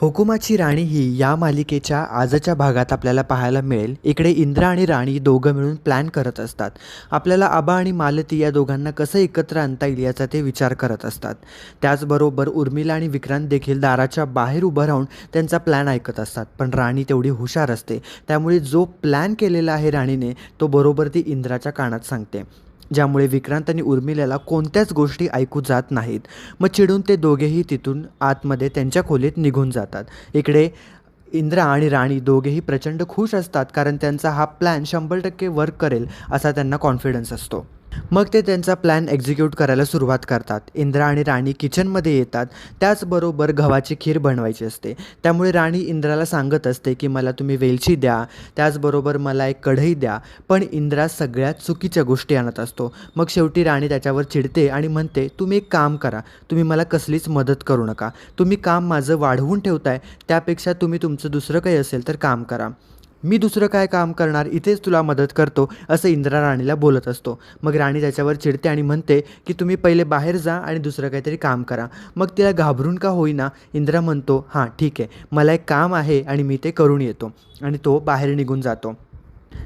हुकुमाची राणी ही या मालिकेच्या आजच्या भागात आपल्याला पाहायला मिळेल. इकडे इंद्रा आणि राणी दोघं मिळून प्लॅन करत असतात. आपल्याला आबा आणि मालती या दोघांना कसं एकत्र आणता येईल याचा ते विचार करत असतात. त्याचबरोबर उर्मिला आणि विक्रांत देखील दाराच्या बाहेर उभं राहून त्यांचा प्लॅन ऐकत असतात. पण राणी तेवढी हुशार असते. त्यामुळे जो प्लॅन केलेला आहे राणीने तो बरोबर ती इंद्राच्या कानात सांगते. ज्यामुळे विक्रांत आणि उर्मिलेला कोणत्याच गोष्टी ऐकू जात नाहीत. मग चिडून ते दोघेही तिथून आतमध्ये त्यांच्या खोलीत निघून जातात. इकडे इंद्रा आणि राणी दोघेही प्रचंड खुश असतात कारण त्यांचा हा प्लॅन शंभर टक्के वर्क करेल असा त्यांना कॉन्फिडन्स असतो. मग ते त्यांचा प्लॅन एक्झिक्यूट करायला सुरुवात करतात. इंद्रा आणि राणी किचनमध्ये येतात. त्याचबरोबर गव्हाची खीर बनवायची असते. त्यामुळे राणी इंद्राला सांगत असते की मला तुम्ही वेलची द्या. त्याचबरोबर मला एक कढई द्या. पण इंद्रा सगळ्यात चुकीच्या गोष्टी आणत असतो. मग शेवटी राणी त्याच्यावर चिडते आणि म्हणते तुम्ही एक काम करा. तुम्ही मला कसलीच मदत करू नका. तुम्ही काम माझं वाढवून ठेवताय. त्यापेक्षा तुम्ही तुमचं दुसरं काही असेल तर काम करा. मी दुसरं काय काम करणार? इथेच तुला मदत करतो असं इंद्रा राणीला बोलत असतो. मग राणी त्याच्यावर चिडते आणि म्हणते की तुम्ही पहिले बाहेर जा आणि दुसरं काहीतरी काम करा. मग तिला घाबरून का होईना इंद्रा म्हणतो हां ठीक आहे. मला एक काम आहे आणि मी ते करून येतो. आणि तो बाहेर निघून जातो.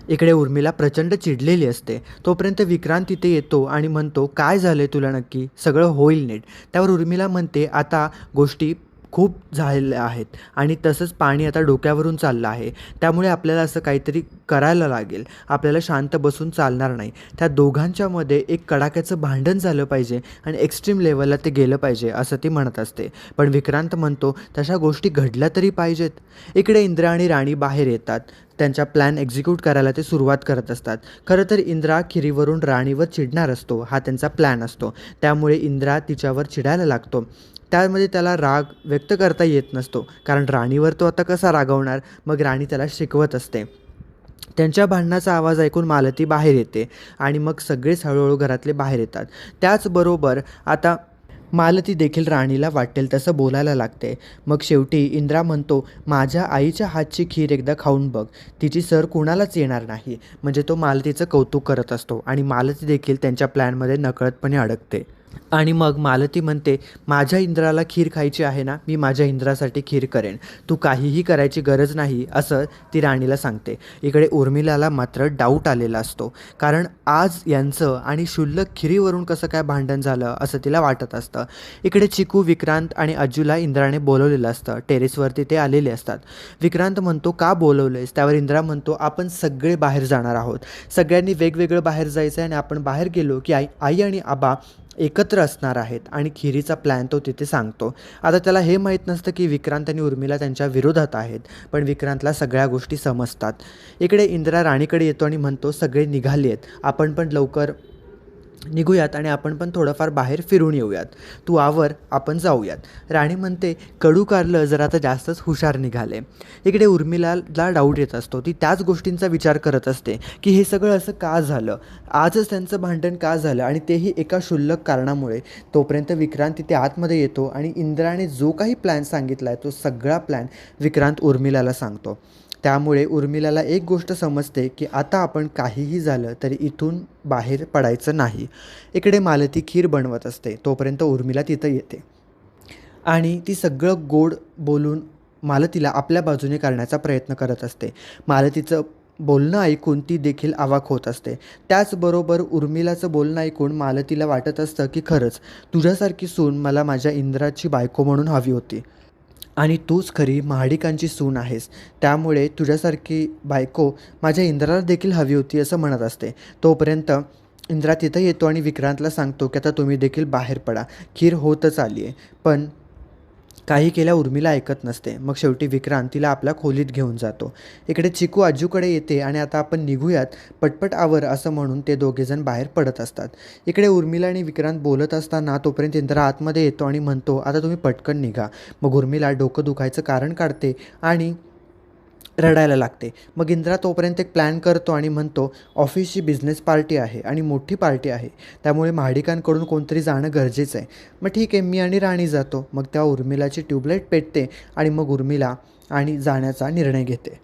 इकडे उर्मिला प्रचंड चिडलेली असते. तोपर्यंत विक्रांत तिथे येतो आणि म्हणतो काय झालं तुला नक्की? सगळं होईल नीट. त्यावर उर्मिला म्हणते आता गोष्टी खूप झालेल्या आहेत. आणि तसंच पाणी आता डोक्यावरून चाललं आहे. त्यामुळे आपल्याला असं काहीतरी करायला लागेल. आपल्याला शांत बसून चालणार नाही. त्या दोघांच्यामध्ये एक कडाक्याचं भांडण झालं पाहिजे आणि एक्स्ट्रीम लेवलला ते गेलं पाहिजे असं ती म्हणत असते. पण विक्रांत म्हणतो तशा गोष्टी घडल्या तरी पाहिजेत. इकडे इंद्रा आणि राणी बाहेर येतात. त्यांचा प्लॅन एक्झिक्यूट करायला ते सुरुवात करत असतात. खरं तर इंद्रा खिरीवरून राणीवर चिडणार असतो. हा त्यांचा प्लॅन असतो. त्यामुळे इंद्रा तिच्यावर चिडायला लागतो. त्यामध्ये त्याला राग व्यक्त करता येत नसतो. कारण राणीवर तो आता कसा रागवणार? मग राणी त्याला शिकवत असते. त्यांच्या भांडणाचा आवाज ऐकून मालती बाहेर येते आणि मग सगळेच हळूहळू घरातले बाहेर येतात. त्याचबरोबर आता मालती देखील राणीला वाटेल तसं बोलायला लागते. मग शेवटी इंद्रा म्हणतो माझ्या आईच्या हातची खीर एकदा खाऊन बघ. तिची सर कुणालाच येणार नाही. म्हणजे तो मालतीचं कौतुक करत असतो आणि मालती देखील त्यांच्या प्लॅनमध्ये नकळतपणे अडकते. आणि मग मालती म्हणते माझ्या इंद्राला खीर खायची आहे ना मी माझ्या इंद्रासाठी खीर करेन. तू काहीही करायची गरज नाही असं ती राणीला सांगते. इकडे उर्मिलाला मात्र डाऊट आलेला असतो. कारण आज यांचं आणि शुल्लक खिरीवरून कसं काय भांडण झालं असं तिला वाटत असतं. इकडे चिकू विक्रांत आणि अज्जूला इंद्राने बोलवलेलं असतं. टेरेसवरती ते आलेले असतात. विक्रांत म्हणतो का बोलवलंयस? त्यावर इंद्रा म्हणतो आपण सगळे बाहेर जाणार आहोत. सगळ्यांनी वेगवेगळं बाहेर जायचं आहे आणि आपण बाहेर गेलो की आई आई आणि आबा एकत्र असणार आहेत. आणि खिरीचा प्लॅन तो तिथे सांगतो. आता त्याला हे माहीत नसतं की विक्रांत आणि उर्मिला त्यांच्या विरोधात आहेत. पण विक्रांतला सगळ्या गोष्टी समजतात. इकडे इंदिरा राणीकडे येतो आणि म्हणतो सगळे निघाले आहेत आपण पण लवकर निघूयात आणि आपण पण थोडंफार बाहेर फिरून येऊयात. तू आवर आपण जाऊयात. राणी म्हणते कडू कारलं जर आता जास्तच हुशार निघाले. इकडे उर्मिलाला डाऊट येत असतो. ती त्याच गोष्टींचा विचार करत असते की हे सगळं असं का झालं? आजच त्यांचं भांडण का झालं? आणि तेही एका क्षुल्लक कारणामुळे. तोपर्यंत विक्रांत तिथे आतमध्ये येतो आणि इंद्राने जो काही प्लॅन सांगितला आहे तो सगळा प्लॅन विक्रांत उर्मिलाला सांगतो. त्यामुळे उर्मिलाला एक गोष्ट समजते की आता आपण काहीही झालं तरी इथून बाहेर पडायचं नाही. इकडे मालती खीर बनवत असते. तोपर्यंत उर्मिला तिथं येते. आणि ती सगळं गोड बोलून मालतीला आपल्या बाजूने करण्याचा प्रयत्न करत असते. मालतीचं बोलणं ऐकून ती देखील आवाक होत असते. त्याचबरोबर उर्मिलाचं बोलणं ऐकून मालतीला वाटत असतं की खरंच तुझ्यासारखी सून मला माझ्या इंद्राची बायको म्हणून हवी होती. आणि तूच खरी महाडिकांची सून आहेस. त्यामुळे तुझ्यासारखी बायको माझ्या इंद्राला देखील हवी होती असं म्हणत असते. तोपर्यंत इंद्रा तिथं येतो आणि विक्रांतला सांगतो की आता तुम्ही देखील बाहेर पडा. खीर होतच आली आहे पण काही केल्या उर्मिला ऐकत नसते. मग शेवटी विक्रांत तिला आपल्या खोलीत घेऊन जातो. इकडे चिकू आजूकडे येते आणि आता आपण निघूयात पटपट आवर असं म्हणून ते दोघेजण बाहेर पडत असतात. इकडे उर्मिला आणि विक्रांत बोलत असताना तोपर्यंत इंद्रा आतमध्ये येतो आणि म्हणतो आता तुम्ही पटकन निघा. मग उर्मिला डोकं दुखायचं कारण काढते आणि रडायला लागते. मग इंद्रा तोपर्यंत एक प्लॅन करतो आणि म्हणतो ऑफिसची बिझनेस पार्टी आहे आणि मोठी पार्टी आहे. त्यामुळे महाडिकांकडून कोणतरी जाणं गरजेचं आहे. मग ठीक आहे मी आणि राणी जातो. मग त्या उर्मिलाची ट्यूबलाईट पेटते आणि मग उर्मिला आणि जाण्याचा निर्णय घेते.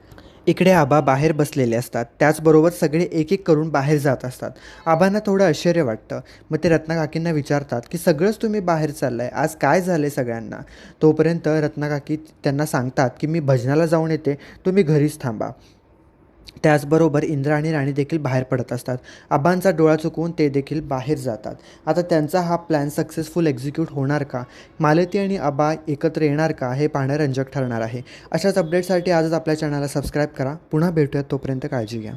इकडे आबा बाहेर बसलेले असतात. त्याचबरोबर सगळे एक एक करून बाहेर जात असतात. आबांना थोडं आश्चर्य वाटतं. मग ते रत्नाकाकींना विचारतात की सगळंच तुम्ही बाहेर चाललं आहे आज काय झालं आहे सगळ्यांना? तोपर्यंत रत्नाकाकी त्यांना सांगतात की मी भजनाला जाऊन येते. तुम्ही घरीच थांबा. त्याचबरोबर इंद्र आणि राणी देखील बाहेर पडत असतात. आबांचा डोळा चुकवून ते देखील बाहेर जातात. आता त्यांचा हा प्लॅन सक्सेसफुल एक्झिक्यूट होणार का? मालती आणि आबा एकत्र येणार का? हे पाहणं रंजक ठरणार आहे. अशाच अपडेटसाठी आजच आपल्या चॅनलला सबस्क्राईब करा. पुन्हा भेटूयात तोपर्यंत काळजी घ्या.